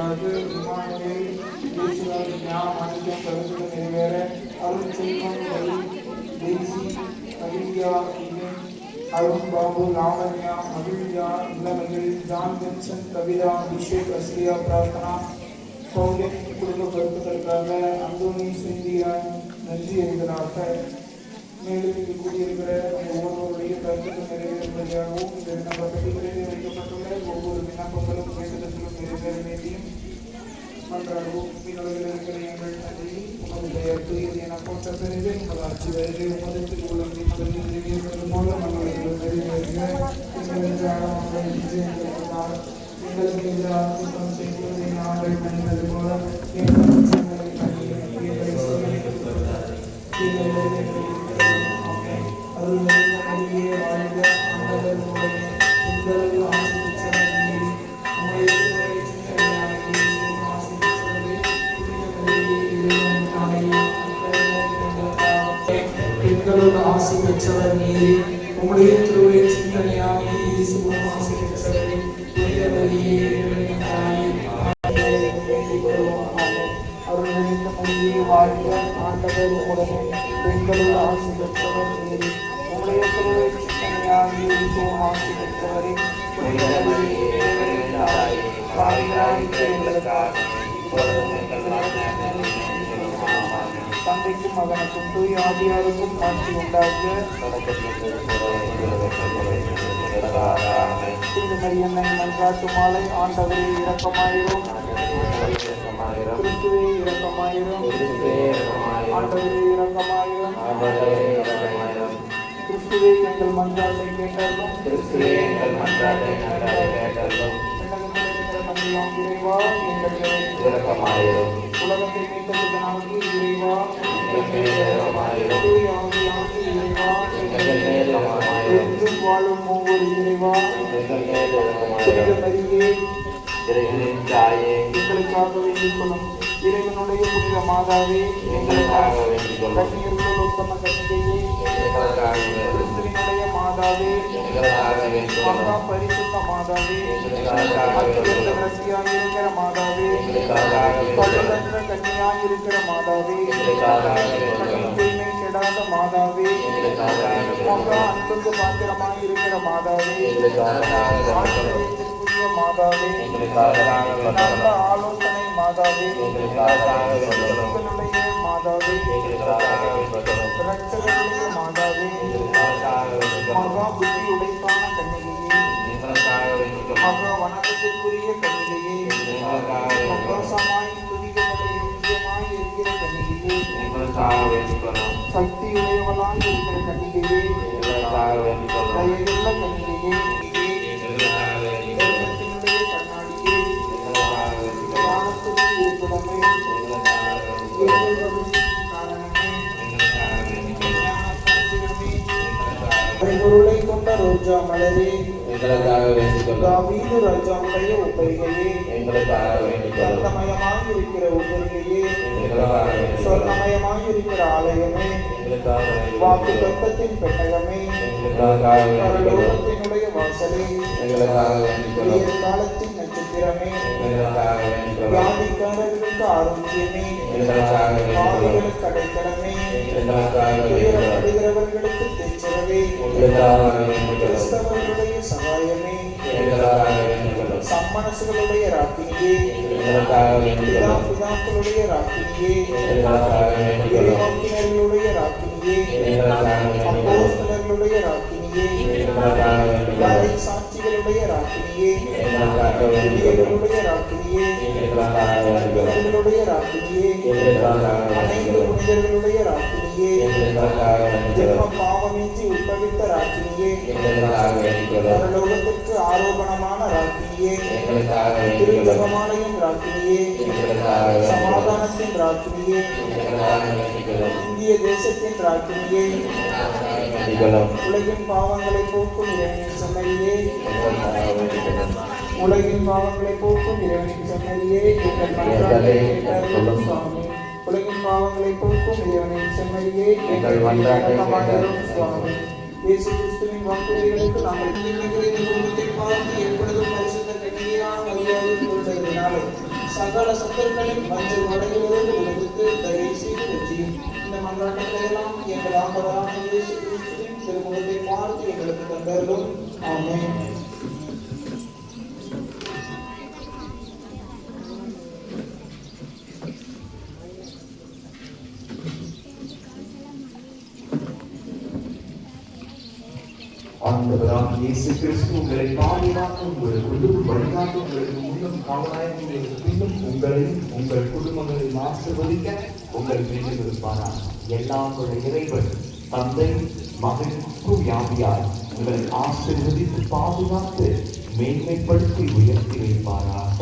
பெறுவதற்காக விமானங்கள் இயேசுவால் ஞானம் அனைத்தும் கருத்துடன் நிறைவேற அருள் செல்வம் வழி தேசி அகில்யா இவன் அருண் பாபு லாவண்யா அகில்யா இளமையில் John Vincent Kavitha Abhishek Asriya Prarthana Pauline குடும்ப கருத்துக்களுக்காக அந்தோனி சிந்தியா நன்றி எழுதினார்கள் மேலும் இங்கு கூடியிருக்கிற நம்ம ஒவ்வொருவருடைய கருத்துக்கள் நிறைவேறும்படியாகவும் இந்த நம்ம பெட்டிகளிலே வைக்கப்பட்டுள்ள ஒவ்வொரு விண்ணப்பங்களும் வேண்டுதல்களும் நிறைவேற வேண்டியும் mandrà fino alle grandi una porta per i venti, la ci vede un po' di culo, mi fa venire via per il mondo, ma non è lo per i venti, mi fa già una grande gente, mi fa venire già tutto un secolo di nave, mi fa venire moda, mi fa venire via per il mondo, mi fa venire via per il mondo, mi fa venire via per il mondo, பெண்களுள் ஆசை பெற்றவர் நீரே உங்களுடைய திருவயிற்றின் கனியாகிய இயேசுவின் ஆசை பெற்றவரே புனித ஆண்டவர் உடனே பெற்றவர் நீரே உம்முடைய திருவயிற்றின் கனியாகிய பெற்றவரே தந்தைக்கும் மகனுக்கும் தூய் ஆவியாருக்கும் ஆட்சி உண்டாக புனித மரியன்னை மன்றாட்டு மாலை ஆண்டவரே இரக்கமாயிரும் கிறிஸ்துவே இரக்கமாயிரும் ஆண்டவரே இரக்கமாயிரும் கிறிஸ்துவே எங்கள் மன்றாட்டை கேட்டாலும் விண்ணகத்தில் இருக்கிற தந்தையாம் இறைவா எங்கள் உலகத்தை மீட்டதுனாகி இறைவா தூய் ஆவியாகி இறைவா என்றும் வாழும் ஒவ்வொரு இறைவா புனித மரியே எங்களுக்காக வேண்டிக் கொள்ளும் இறைவனுடைய புனித மாதாவே எங்களுக்காக கண்ணியர்கள் உத்தம கன்னிகையே கிறிஸ்துவினுடைய மாதாவே மகா பரிசுத்த மாதாவே அத்தியந்த ரசியாக இருக்கிற மாதாவே பழுதற்ற கன்னியாக இருக்கிற மாதாவே. தூய்மை கெடாத மாதாவே. மகா அன்புக்கு பாத்திரமாக இருக்கிற மாதாவே. ஆச்சரியத்திற்குரிய மாதாவே. நல்ல ஆலோசனை மாதாவே. உங்களுடைய மாதாவே. ரட்சகருடைய மாதாவே. Kaya yun lang, eh. ரோஜா மலரே எங்களுக்காக வேண்டிக் கொள்ளும் தாவீது ராஜாவுடைய உபரிகையே எங்களுக்காக வேண்டிக் கொள்ளும் சத்தமயமாக இருக்கிற உபரிகையே எங்களுக்காக சொர்ணமயமாக இருக்கிற ஆலயமே எங்களுக்காக வாக்கு தத்தத்தின் பெட்டகமே எங்களுக்காக பரலோகத்தினுடைய வாசலே எங்களுக்காக வேண்டிக் கொள்ளும் விடியற் காலத்தின் நட்சத்திரமே எங்களுக்காக வேண்டிக் கொள்ளும் வியாதிக்காரர்களுக்கு ஆரோக்கியமே எங்களுக்காக வேண்டிக் கொள்ளும் பாவிகளுக்கு அடைக்கலமே எங்களுக்காக வேண்டிக் கொள்ளும் கிறிஸ்தவர்களுடைய சகாயமே. எங்களுக்காக வேண்டிக் கொள்ளும் சம்மனசுகளுடைய ராக்கினியே. எங்களுக்காக வேண்டிக் பிதா கொள்ளும் பிதாக்களுடைய ராக்கினியே. எங்களுக்காக வேண்டிக் கொள்ளும் இறைவாக்கினர்களுடைய ராக்கினியே. எங்களுக்காக வேண்டிக் பாவமின்றி உட்பவித்த ராக்கினியே. பரலோகத்திற்கு ஆரோபணமான ராக்கினியே. திருஜபமாலயம் ராக்கினியே. சமாதானத்தின் ராக்கினியே. இந்திய தேசத்தின் ராக்கினியே. உலகின் பாவங்களை போக்கும் இறைவனின் கொள்ளும் உலகின் பாவங்களை போக்கும் இறைவனின் செம்மறியே எங்கள் சுவாமி. பாவங்களை போக்கும் இறைவனின் செம்மறியே எங்கள் மன்றாட்டை இரக்கமாயிரும் சுவாமி இயேசு கிறிஸ்துவின் வாக்குறுதிகளுக்கு நாங்கள் குடும்பத்தை பார்த்து எப்பொழுதும் பரிசுத்த கன்னிகையான மரியாதை கொண்டதினாலே சகல சத்துருக்களின் மஞ்சள் வலையிலிருந்து விடுவித்து தயை செய்து வெற்றி இந்த மன்றாட்டுகளை எல்லாம் எங்கள் ஆண்டவரான இயேசு கிறிஸ்துவின் திருமுகத்தை பார்த்து எங்களுக்கு தந்தருளும் ஆமென் ஆண்டவராக இயேசு கிறிஸ்து உங்களை பாதுகாத்து உங்களை குடும்ப வழிகாட்டு உங்களுக்கு முன்னும் காவலாயம் உங்களுக்கு பின்னும் உங்களை உங்கள் குடும்பங்களை ஆசிர்வதிக்க உங்கள் மீண்டும் இருப்பாரா எல்லாம் உள்ள இறைவன் தந்தை மகன் வியாபியார் உங்களை ஆசிர்வதித்து பாதுகாத்து மேன்மைப்படுத்தி உயர்த்தி வைப்பாராக.